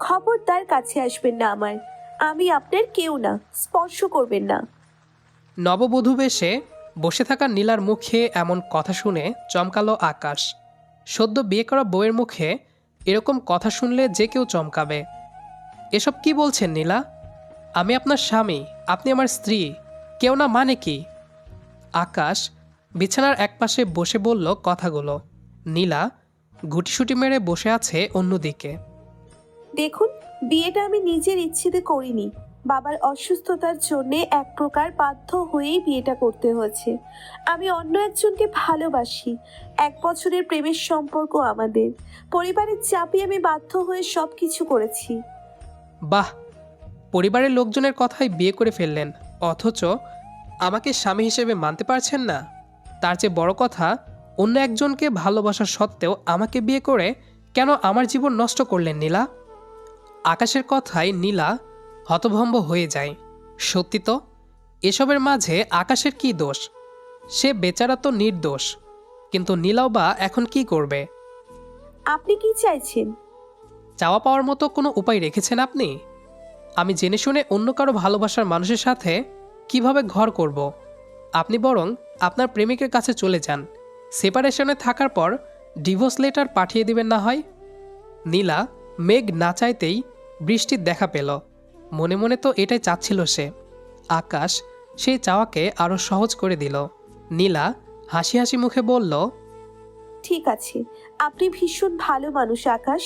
খবরদার কাছে আসবেন না আমার। আমি আপনার কেউ না, স্পর্শ করবেন না। নববধূ বেশে বসে থাকা নীলার মুখে এমন কথা শুনে চমকালো আকাশ। সদ্য বিয়ে করা বউয়ের মুখে এরকম কথা শুনলে যে কেউ চমকাবে। এসব কি বলছেন নীলা? আমি আপনার স্বামী, আপনি আমার স্ত্রী, কেউ না মানে কি? আকাশ বিছানার একপাশে বসে বলল কথাগুলো। নীলা গুটিসুটি মেরে বসে আছে অন্যদিকে। দেখুন, বিয়েটা আমি নিজের ইচ্ছেতে করিনি। বাবার অসুস্থতার জন্য এক প্রকার বাধ্য হয়েই বিয়েটা করতে হয়েছে। আমি অন্য একজনকে ভালোবাসি। এক বছরের প্রেমের সম্পর্ক আমাদের। পরিবারের চাপে আমি বাধ্য হয়ে সব কিছু করেছি। বাহ! পরিবারের লোকজনের কথাই বিয়ে করে ফেললেন। অথচ আমাকে স্বামী হিসেবে মানতে পারছেন না। তার চেয়ে বড় কথা, অন্য একজনকে ভালোবাসা সত্ত্বেও আমাকে বিয়ে করে কেন আমার জীবন নষ্ট করলেন নীলা? আকাশের কথায় নীলা হতভম্ব হয়ে যায়। সত্যি তো এসবের মাঝে আকাশের কি দোষ? সে বেচারা তো নির্দোষ কিন্তু নীলাও বা এখন কি করবে? আপনি কি চাইছেন? চাওয়া পাওয়ার মতো কোনো উপায় রেখেছেন আপনি? আমি জেনে শুনে অন্য কারও ভালোবাসার মানুষের সাথে কীভাবে ঘর করব? আপনি বরং আপনার প্রেমিকের কাছে চলে যান। সেপারেশনে থাকার পর ডিভোর্স লেটার পাঠিয়ে দিবেন না হয়? নীলা মেঘ না চাইতেই বৃষ্টির দেখা পেল। মনে মনে তো এটাই চাচ্ছিল সে। আকাশ সেই চাওয়াকে আরও সহজ করে দিল। নীলা হাসি হাসি মুখে বলল ঠিক আছে আপনি ভীষণ ভালো মানুষ আকাশ।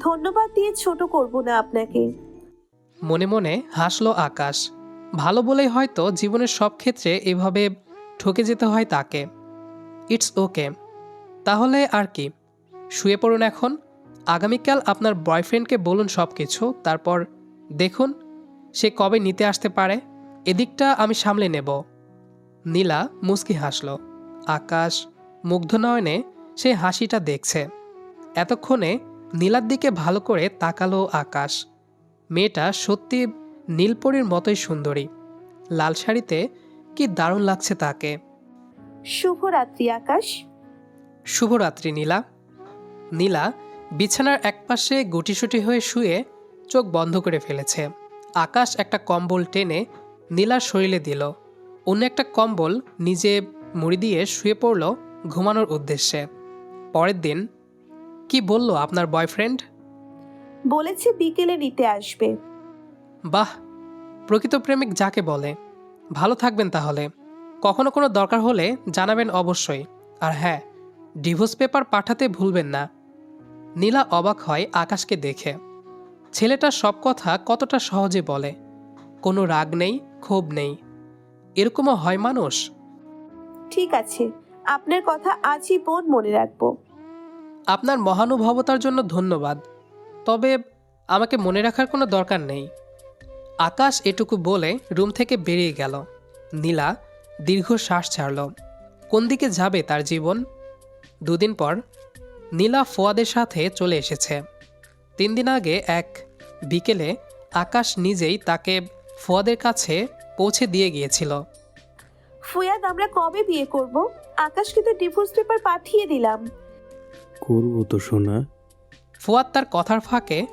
ধন্যবাদ দিয়ে ছোট করব না আপনাকে। মনে মনে হাসলো আকাশ। ভালো বলেই হয়তো জীবনের সব ক্ষেত্রে এভাবে ঠকে যেতে হয় তাকে। ইটস ওকে তাহলে আর কি? শুয়ে পড়ুন এখন। আগামীকাল আপনার বয়ফ্রেন্ডকে বলুন সব কিছু তারপর দেখুন সে কবে নিতে আসতে পারে। এদিকটা আমি সামলে নেব। নীলা মুস্কি হাসল। আকাশ মুগ্ধ নয়নে সে হাসিটা দেখছে। এতক্ষণে নীলার দিকে ভালো করে তাকালো আকাশ। মেয়েটা সত্যি নীলপরীর মতোই সুন্দরী। লাল শাড়িতে কি দারুণ লাগছে তাকে। শুভরাত্রি আকাশ। শুভরাত্রি নীলা। নীলা বিছানার একপাশে গুটিসুটি হয়ে শুয়ে চোখ বন্ধ করে ফেলেছে। আকাশ একটা কম্বল টেনে নীলার শরীরে দিল। অন্য একটা কম্বল নিজে মুড়ি দিয়ে শুয়ে পড়ল ঘুমানোর উদ্দেশ্যে। পরের দিন কি বলল আপনার বয়ফ্রেন্ড? বলেছে বিকেলে নিতে আসবে। বাহ প্রকৃত প্রেমিক যাকে বলে। ভালো থাকবেন তাহলে। কখনো কোনো দরকার হলে জানাবেন অবশ্যই। আর হ্যাঁ ডিভোর্স পেপার পাঠাতে ভুলবেন না। নীলা অবাক হয় আকাশকে দেখে। ছেলেটা সব কথা কতটা সহজে বলে। কোনো রাগ নেই ক্ষোভ নেই। এরকমও হয় মানুষ? ঠিক আছে আপনার কথা আজীবন মনে রাখব। আপনার মহানুভবতার জন্য ধন্যবাদ। তবে আমাকে মনে রাখার কোনো দরকার নেই। আকাশ এটুকু বলে রুম থেকে বেরিয়ে গেল। নীলা দীর্ঘ শ্বাস ছাড়ল। কোন দিকে যাবে তার জীবন? দুদিন পর নীলা ফোয়াদের সাথে চলে এসেছে। তিন দিন আগে এক বিকেলে আকাশ নিজেই তাকে ফোয়াদের কাছে পৌঁছে দিয়ে গিয়েছিল। ফুয়াদ আমরা কবে বিয়ে করব? আকাশকে তো ডিভোর্স পেপার পাঠিয়ে দিলাম। করব তো শোনা ফুয়াদ তার কথার ফাঁকে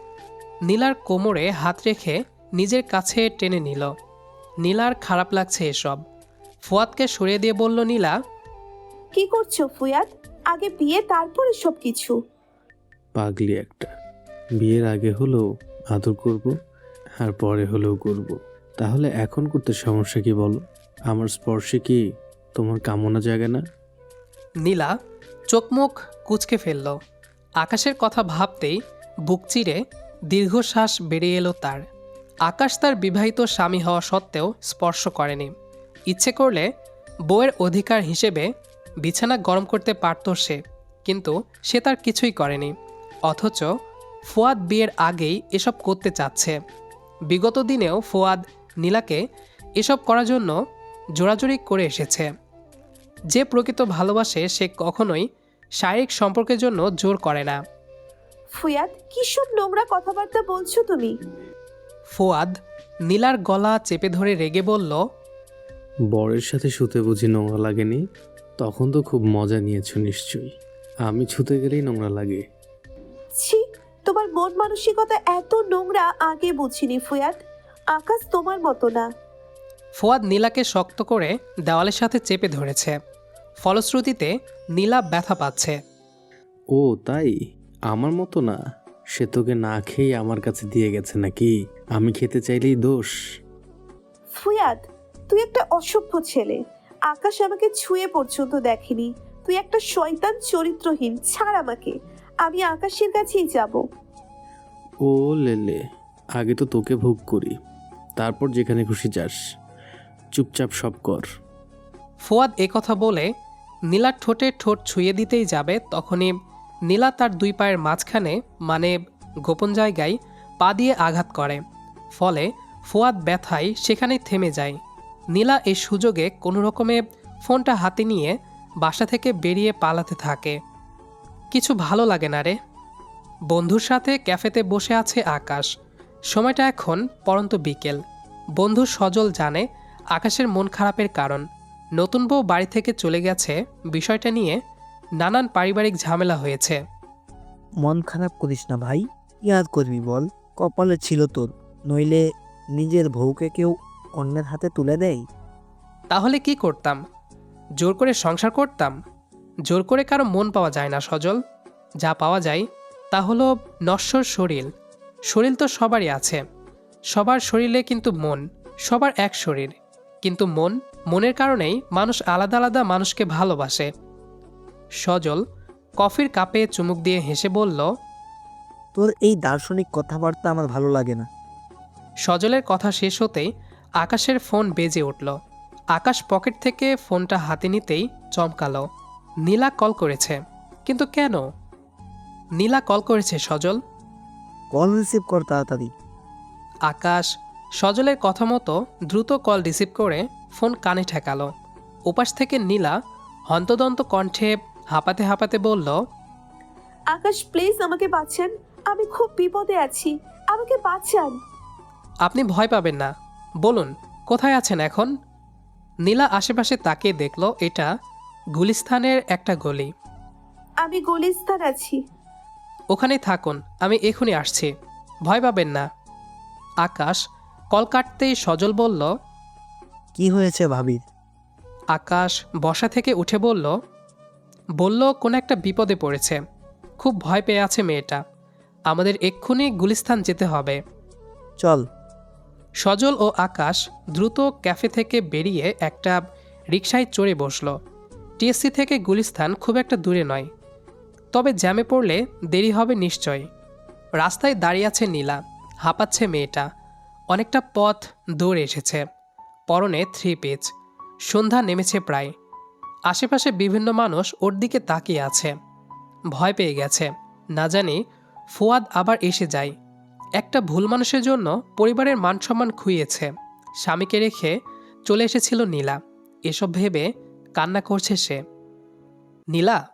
নীলার কোমরে হাত রেখে নিজের কাছে টেনে নিল। নীলার খারাপ লাগছে এসব। ফুয়াদকে সরিয়ে দিয়ে বলল নীলা কি করছ ফুয়াদ? আগে বিয়ে তারপরে সব কিছু পাগলি একটা। বিয়ের আগে হলেও আদর করব আর পরে হলেও করব। তাহলে এখন করতে সমস্যা কি বলো? আমার স্পর্শে কি তোমার কামনা জাগে না? নীলা চোখ মুখ কুচকে ফেলল। আকাশের কথা ভাবতেই বুক চিরে দীর্ঘশ্বাস বেরিয়ে এলো তার। আকাশ তার বিবাহিত স্বামী হওয়া সত্ত্বেও স্পর্শ করেনি। ইচ্ছে করলে বউয়ের অধিকার হিসেবে বিছানা গরম করতে পারত সে কিন্তু সে তার কিছুই করেনি। অথচ ফুয়াদ বিয়ের আগেই এসব করতে চাচ্ছে। বিগত দিনেও ফুয়াদ নীলাকে এসব করার জন্য জোরাজুরি করে এসেছে। যে প্রকৃত ভালোবাসে সে কখনোই শারীরিক সম্পর্কের জন্য জোর করে না। ফুয়াদ কি সব নোংরা কথাবার্তা বলছো তুমি? ফুয়াদ নীলার গলা চেপে ধরে রেগে বলল বরের সাথে শুতে বুঝি নোংরা লাগেনি? তখন তো খুব মজা নিয়েছো নিশ্চয়ই। আমি ছুতে গেলেই নোংরা লাগে। ছি তোমার মন মানসিকতা এত নোংরা আগে বুঝিনি ফুয়াদ। আকাশ তোমার মতো না। ফোয়াদ নীলাকে শক্ত করে দেওয়ালের সাথে চেপে ধরেছে। ফলশ্রুতিতে নীলা ব্যথা পাচ্ছে। ও তাই? আমার মতো না? সে তোকে না খেয়ে আমার কাছে দিয়ে গেছে নাকি? আমি খেতে চাইলেই দোষ। ফুয়াদ তুই একটা অসভ্য ছেলে। আকাশ আমাকে ছুঁয়ে পর্যন্ত দেখেনি। তুই একটা শয়তান চরিত্রহীন ছাড় আমাকে। আমি আকাশের কাছেই যাব। ও লেলে আগে তো তোকে ভোগ করি। তারপর যেখানে খুশি যাস। চুপচাপ সব কর। ফোয়াদ কথা বলে নীলার ঠোঁটে ঠোঁট ছুঁয়ে দিতেই যাবে তখনই নীলা তার দুই পায়ের মাঝখানে মানে গোপন জায়গায় পা দিয়ে আঘাত করে। ফলে ফোয়াদ ব্যথায় সেখানেই থেমে যায়। নীলা এই সুযোগে কোনো রকমে ফোনটা হাতে নিয়ে বাসা থেকে বেরিয়ে পালাতে থাকে। কিছু ভালো লাগে না রে। বন্ধুর সাথে ক্যাফেতে বসে আছে আকাশ। সময়টা এখন পরন্ত বিকেল। বন্ধু সজল জানে আকাশের মন খারাপের কারণ। নতুন বউ বাড়ি থেকে চলে গেছে বিষয়টা নিয়ে নানান পারিবারিক ঝামেলা হয়েছে। মন খারাপ করিস না ভাই। আর করবি বল? কপালে ছিল তোর। নইলে নিজের বউকে কেউ অন্যের হাতে তুলে দেয় তাহলে কি করতাম? জোর করে সংসার করতাম? জোর করে কারও মন পাওয়া যায় না সজল। যা পাওয়া যায় তা হলো নশ্বর শরীর। শরীর তো সবারই আছে। সবার শরীরে কিন্তু মন সবার এক শরীর। কিন্তু মন মনের কারণেই মানুষ আলাদা আলাদা মানুষকে ভালোবাসে। সজল কফির কাপে চুমুক দিয়ে হেসে বলল তোর এই দার্শনিক কথাবার্তা আমার ভালো লাগে না। সজলের কথা শেষ হতেই আকাশের ফোন বেজে উঠল। আকাশ পকেট থেকে ফোনটা হাতে নিতেই চমকালো। নীলা কল করেছে। কিন্তু কেন? নীলা কল করেছে সজল। কল রিসিভ কর তাড়াতাড়ি। আকাশ সজলের কথা মতো দ্রুত কল রিসিভ করে ফোন কানে ঠেকালো। ওপাশ থেকে নীলা হন্তদন্ত কণ্ঠে হাঁপাতে হাঁপাতে বলল আকাশ প্লিজ আমাকে বাঁচান। আমি খুব বিপদে আছি। আমাকে বাঁচান। আপনি ভয় পাবেন না। বলুন কোথায় আছেন এখন? নীলা আশেপাশে তাকে দেখল এটা গুলিস্তানের একটা গলি। আমি গুলিস্তান আছি। ওখানেই থাকুন আমি এখনই আসছি। ভয় পাবেন না। আকাশ কল কাটতেই সজল বলল কি হয়েছে ভাবির আকাশ বসা থেকে উঠে বলল বলল কোন একটা বিপদে পড়েছে। খুব ভয় পেয়ে আছে মেয়েটা। আমাদের এক্ষুনি গুলিস্তান যেতে হবে। চল সজল ও আকাশ দ্রুত ক্যাফে থেকে বেরিয়ে একটা রিকশায় চড়ে বসল। টিএসসি থেকে গুলিস্তান খুব একটা দূরে নয়। তবে জ্যামে পড়লে দেরি হবে নিশ্চয়। রাস্তায় দাঁড়িয়ে আছে নীলা, হাঁপাচ্ছে মেয়েটা। অনেকটা পথ দৌড়ে এসেছে। পরনে থ্রি পিচ। সন্ধ্যা নেমেছে প্রায়। আশেপাশে বিভিন্ন মানুষ ওর দিকে তাকিয়ে আছে। ভয় পেয়ে গেছে। না জানি ফুয়াদ আবার এসে যায়। একটা ভুল মানুষের জন্য পরিবারের মান সম্মান খুইয়েছে। স্বামীকে রেখে চলে এসেছিল নীলা। এসব ভেবে কান্না করছে সে। নীলা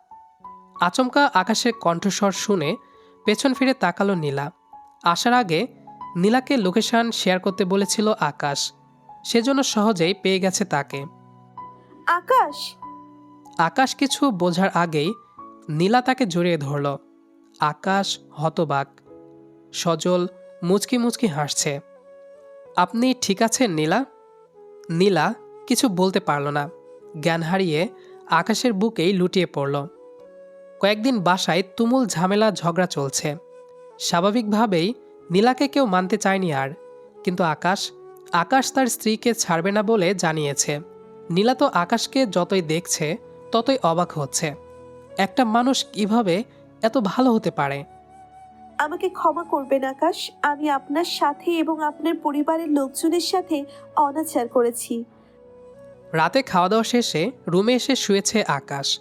আচমকা আকাশের কণ্ঠস্বর শুনে পেছন ফিরে তাকালো নীলা। আসার আগে নীলাকে লোকেশন শেয়ার করতে বলেছিল আকাশ। সেজন্য সহজেই পেয়ে গেছে তাকে। আকাশ! আকাশ কিছু বোঝার আগেই নীলা তাকে জড়িয়ে ধরল। আকাশ হতবাক। সজল মুচকি মুচকি হাসছে। আপনি ঠিক আছেন, নীলা? নীলা কিছু বলতে পারল না। জ্ঞান হারিয়ে আকাশের বুকেই লুটিয়ে পড়ল। কয়েকদিন বাসায় তুমুল ঝামেলা, ঝগড়া চলছে। স্বাভাবিকভাবেই নীলাকে কেউ মানতে চায়নি আর। কিন্তু আকাশ আকাশ তার স্ত্রীকে ছাড়বে না বলে জানিয়েছে। নীলা তো আকাশকে যতই দেখছে, ততই অবাক হচ্ছে। একটা মানুষ কীভাবে এত ভালো হতে পারে? আমাকে ক্ষমা করবেন আকাশ। আমি আপনার সাথে এবং আপনার পরিবারের লোকজনের সাথে অনাচার করেছি। রাতে খাওয়া দাওয়া শেষে রুমে এসে শুয়েছে আকাশ।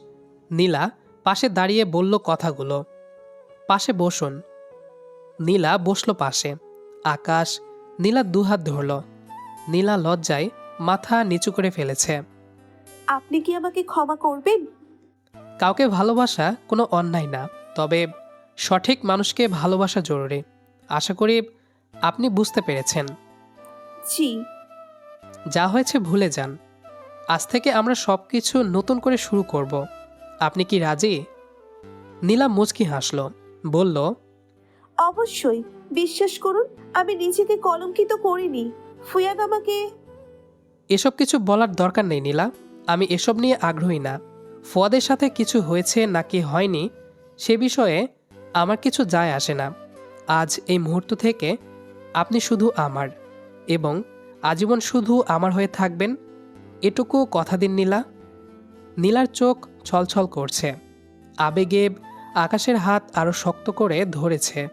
নীলা পাশে দাঁড়িয়ে বলল কথাগুলো। পাশে বসুন। নীলা বসল পাশে। আকাশ নীলা দুহাত ধরল। নীলা লজ্জায় মাথা নিচু করে ফেলেছে। আপনি কি আমাকে ক্ষমা করবেন? কাউকে ভালোবাসা কোনো অন্যায় না তবে সঠিক মানুষকে ভালোবাসা জরুরি। আশা করি আপনি বুঝতে পেরেছেন। জি। যা হয়েছে ভুলে যান। আজ থেকে আমরা সব কিছু নতুন করে শুরু করব। আপনি কি রাজি? নীলা মুচকি হাসল বলল অবশ্যই বিশ্বাস করুন আমি নিজেকে কলঙ্কিত করিনি। ফুয়াদ আমাকে এসব কিছু বলার দরকার নেই নীলা আমি এসব নিয়ে আগ্রহী না। ফোয়াদের সাথে কিছু হয়েছে নাকি হয়নি সে বিষয়ে আমার কিছু যায় আসে না। আজ এই মুহূর্ত থেকে আপনি শুধু আমার এবং আজীবন শুধু আমার হয়ে থাকবেন। এটুকু কথা দিন নীলা। নীলার চোখ ছলছল করছে। আবেগে আকাশের হাত আরও শক্ত করে ধরেছে।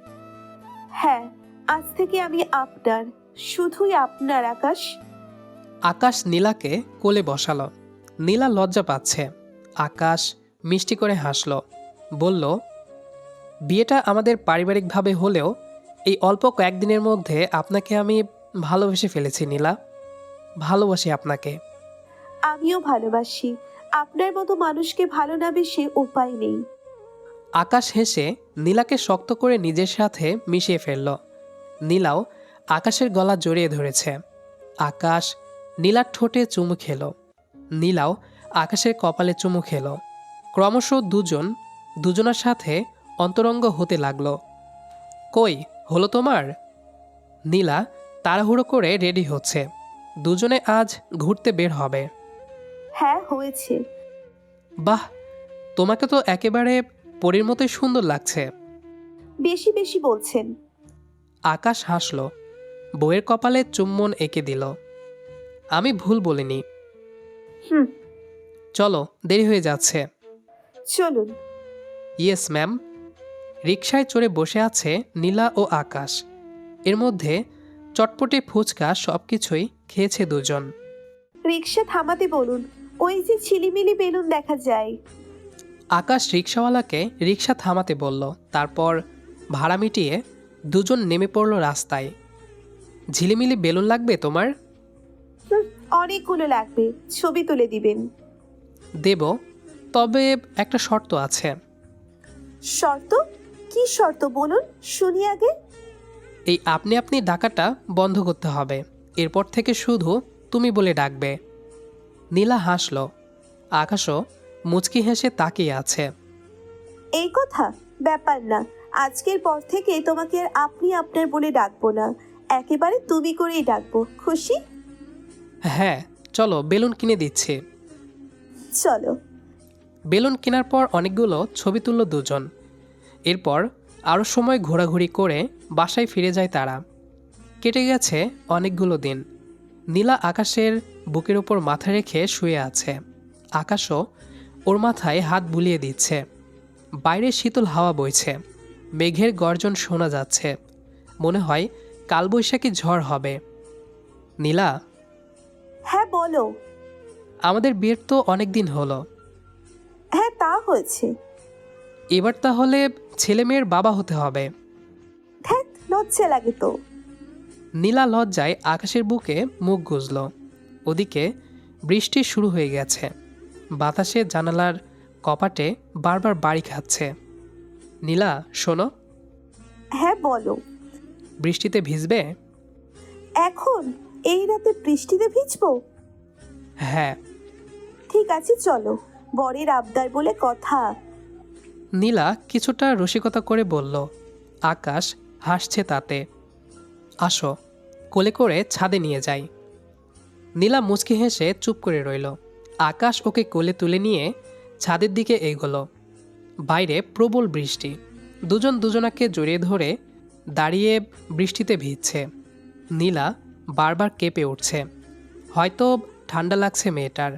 হ্যাঁ আজ থেকে আমি আপনার শুধুই আপনার আকাশ। আকাশ নীলাকে কোলে বসালো। নীলা লজ্জা পাচ্ছে। আকাশ মিষ্টি করে হাসল। বলল বিয়েটা আমাদের পারিবারিকভাবে হলেও এই অল্প কয়েকদিনের মধ্যে আপনাকে আমি ভালোবেসে ফেলেছি নীলা। ভালোবাসি আপনাকে। আমিও ভালোবাসি। আপনার মতো মানুষকে ভালো না বেশি উপায় নেই। আকাশ হেসে নীলাকে শক্ত করে নিজের সাথে মিশিয়ে ফেলল। নীলাও আকাশের গলা জড়িয়ে ধরেছে। আকাশ নীলার ঠোঁটে চুমু খেলো। নীলাও আকাশের কপালে চুমু খেলো। ক্রমশ দুজন দুজনার সাথে অন্তরঙ্গ হতে লাগল। কই হলো তোমার? নীলা তাড়াহুড়ো করে রেডি হচ্ছে। দুজনে আজ ঘুরতে বের হবে। হ্যাঁ হয়েছে। বাহ তোমাকে তো একেবারে পরীর মতোই সুন্দর লাগছে। বেশি বেশি বলছেন। আকাশ হাসল। বইয়ের কপালে চুম্বন এঁকে দিল। আমি ভুল বলিনি। হুম। চলো দেরি হয়ে যাচ্ছে। চলুন। Yes ma'am. রিকশায় চড়ে বসে আছে নীলা ও আকাশ। এর মধ্যে চটপটে ফুচকা সব কিছুই খেয়েছে দুজন। রিক্সা থামাতে বলুন ওই যে ছিলিমিলি বেলুন দেখা যায়। আকাশ রিক্সাওয়ালাকে রিক্সা থামাতে বলল তারপর ভাড়া মিটিয়ে দুজন নেমে পড়ল রাস্তায়। ঝিলিমিলি বেলুন লাগবে তোমার? অনেকগুলো লাগবে ছবি তুলে দিবেন। দেব তবে একটা শর্ত আছে। শর্ত? কি শর্ত বলুন? শুনি আগে। এই আপনি আপনি ডাকাটা বন্ধ করতে হবে। এরপর থেকে শুধু তুমি বলে ডাকবে। নীলা হাসল। আকাশও মুচকি হেসে তাকিয়ে আছে। এই কথা? ব্যাপার না। আজকের পর থেকে তোমাকে আর আপনি আপনার বলে ডাকবো না। একেবারে তুমি করেই ডাকবো। খুশি? হ্যাঁ চলো বেলুন কিনে দিচ্ছি। চলো। বেলুন কেনার পর অনেকগুলো ছবি তুলল দুজন। এরপর আরও সময় ঘোরাঘুরি করে বাসায় ফিরে যায় তারা। কেটে গেছে অনেকগুলো দিন। নীলা আকাশের বুকের ওপর মাথা রেখে শুয়ে আছে। আকাশও ওর মাথায় হাত বুলিয়ে দিচ্ছে। বাইরে শীতল হাওয়া বইছে। মেঘের গর্জন শোনা যাচ্ছে। মনে হয় কালবৈশাখী ঝড় হবে। নীলা? হ্যাঁ বলো। আমাদের বিয়ের তো অনেক দিন হলো। হ্যাঁ তা হয়েছে। এবার তাহলে ছেলে মেয়ের বাবা হতে হবে। ধ্যাত লজ্জা লাগে তো। নীলা লজ্জায় আকাশের বুকে মুখ গুজল। ওদিকে বৃষ্টি শুরু হয়ে গেছে। বাতাসে জানালার কপাটে বারবার বাড়ি খাচ্ছে। নীলা শোনো। হ্যাঁ বলো। বৃষ্টিতে ভিজবে? এখন? এই রাতে বৃষ্টিতে ভিজবো? হ্যাঁ। ঠিক আছে চলো। বরের আবদার বলে কথা। নীলা কিছুটা রসিকতা করে বলল, আকাশ, হাসছে তাতে। আসো, কোলে করে ছাদে নিয়ে যাই। নীলা মুচকি হেসে চুপ করে রইল। আকাশ ওকে কোলে তুলে নিয়ে ছাদের দিকে এগোলো। বাইরে প্রবল বৃষ্টি। দুজন দুজনাকে জড়িয়ে ধরে দাঁড়িয়ে বৃষ্টিতে ভিজছে। নীলা বারবার কেঁপে উঠছে। হয়তো ঠান্ডা লাগছে মেয়েটার।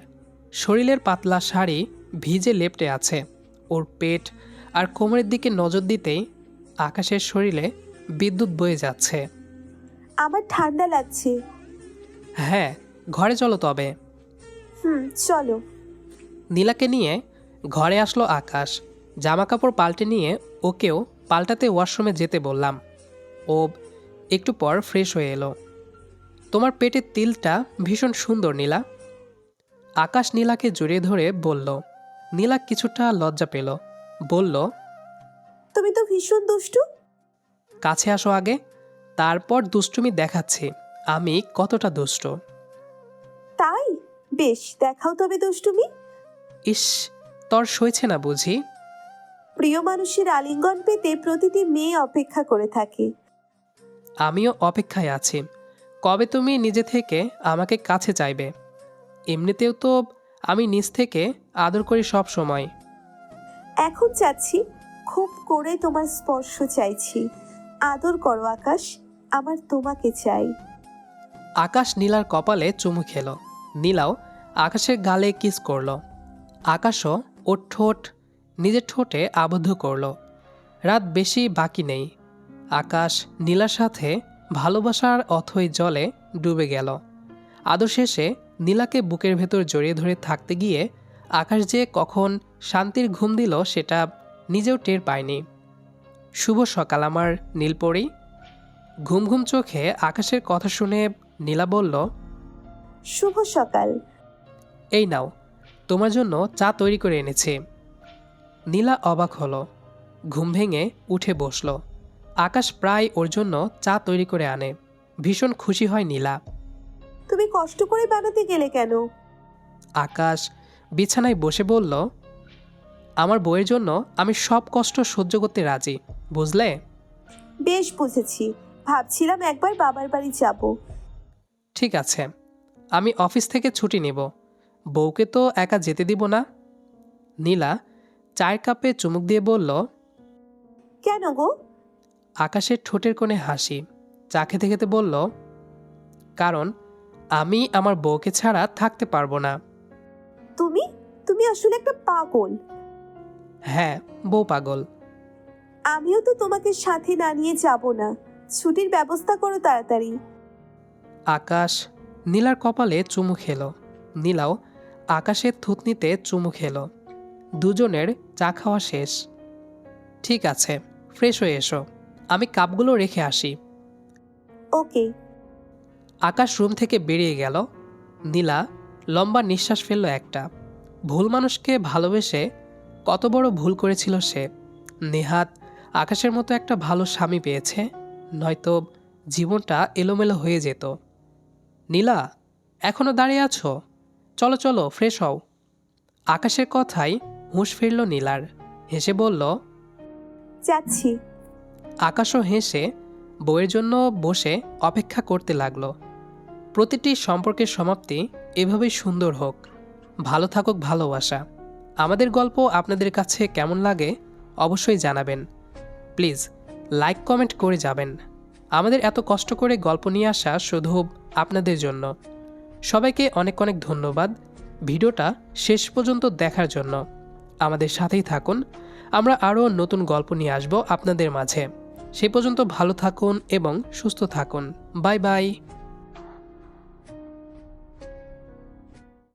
শরীরের পাতলা শাড়ি ভিজে লেপটে আছে। ওর পেট আর কোমরের দিকে নজর দিতেই আকাশের শরীরে বিদ্যুৎ বয়ে যাচ্ছে। আমার ঠান্ডা লাগছে। হ্যাঁ ঘরে চলো তবে। হুম চলো। নীলাকে নিয়ে ঘরে আসলো আকাশ। জামা কাপড় পাল্টে নিয়ে ওকেও পাল্টাতে ওয়াশরুমে যেতে বললাম। ও একটু পর ফ্রেশ হয়ে এলো। তোমার পেটের তিলটা ভীষণ সুন্দর নীলা। আকাশ নীলাকে জড়িয়ে ধরে বলল নীলা কিছুটা লজ্জা পেল। বলল তুমি তো ভীষণ দুষ্টু। কাছে আসো আগে তারপর দুষ্টুমি দেখাচ্ছি। আমি কতটা দুষ্ট। তাই? বেশ দেখাও তবে দুষ্টুমি। ইস তর সইছে না বুঝি। প্রিয় মানুষের আলিঙ্গন পেতে প্রতিটি মেয়ে অপেক্ষা করে থাকে। আমিও অপেক্ষায় আছি। কবে তুমি নিজে থেকে আমাকে কাছে চাইবে? এমনিতেও তো আমি নিজ থেকে আদর করি সব সময়। এখন চাচ্ছি খুব করে তোমার স্পর্শ চাইছি। আদর করো আকাশ আমার তোমাকে চাই। আকাশ নীলার কপালে চুমু খেলো। নীলাও আকাশের গালে কিস করল। আকাশও ওর ঠোঁট নিজের ঠোঁটে আবদ্ধ করল। রাত বেশি বাকি নেই। আকাশ নীলার সাথে ভালোবাসার অথই জলে ডুবে গেল। আদর শেষে নীলাকে বুকের ভেতর জড়িয়ে ধরে থাকতে গিয়ে আকাশ যে কখন শান্তির ঘুম দিল সেটা নিজেও টের পায়নি। শুভ সকাল আমার নীলপরি। ঘুম ঘুম চোখে আকাশের কথা শুনে নীলা বলল শুভ সকাল। এই নাও তোমার জন্য চা তৈরি করে এনেছি। নীলা অবাক হলো ঘুম ভেঙে উঠে বসল। আকাশ প্রায় ওর জন্য চা তৈরি করে আনে। ভীষণ খুশি হয় নীলা। তুমি কষ্ট করে বানাতে গেলে কেন? আকাশ বিছানায় বসে বলল আমার বইয়ের জন্য আমি সব কষ্ট সহ্য করতে রাজি বুঝলে? বেশ বুঝেছি। ভাবছিলাম একবার বাবার বাড়ি যাব। ঠিক আছে আমি অফিস থেকে ছুটি নেব। বউকে তো একা যেতে দিব না। নীলা চায়ের কাপে চুমুক দিয়ে বলল কেন গো? আকাশের ঠোঁটের কোণে হাসি চা খেতে খেতে বলল কারণ আমি আমার বউকে ছাড়া থাকতে পারব না। তুমি? তুমি আসলে একটা পাগল। হ্যাঁ বউ পাগল। আমিও তো তোমাকে সাথে না নিয়ে যাব না। ছুটির ব্যবস্থা করো তাড়াতাড়ি। আকাশ নীলার কপালে চুমু খেলো। নীলাও আকাশের থুতনিতে চুমু খেলো। দুজনের চা খাওয়া শেষ। ঠিক আছে ফ্রেশ হয়ে এসো। আমি কাপগুলো রেখে আসি। ওকে। আকাশ রুম থেকে বেরিয়ে গেল। নীলা লম্বা নিঃশ্বাস ফেলল একটা। ভুল মানুষকে ভালোবেসে কত বড় ভুল করেছিল সে। নেহাত আকাশের মতো একটা ভালো স্বামী পেয়েছে নয়তো জীবনটা এলোমেলো হয়ে যেত। নীলা এখনও দাঁড়িয়ে আছো? চলো চলো ফ্রেশ হও। আকাশের কথাই হুঁশ ফিরল নীলার। হেসে বলল যাচ্ছি। আকাশও হেসে বইয়ের জন্য বসে অপেক্ষা করতে লাগল। প্রতিটি সম্পর্কের সমাপ্তি এভাবেই সুন্দর হোক। ভালো থাকুক ভালোবাসা। আমাদের গল্প আপনাদের কাছে কেমন লাগে অবশ্যই জানাবেন। প্লিজ, লাইক, কমেন্ট করে যাবেন। আমাদের এত কষ্ট করে গল্প নিয়ে আসা শুধু আপনাদের জন্য। সবাইকে অনেক অনেক ধন্যবাদ ভিডিওটা শেষ পর্যন্ত দেখার জন্য। আমাদের সাথেই থাকুন। আমরা আরও নতুন গল্প নিয়ে আসব আপনাদের মাঝে। সে পর্যন্ত ভালো থাকুন এবং সুস্থ থাকুন। Bye bye.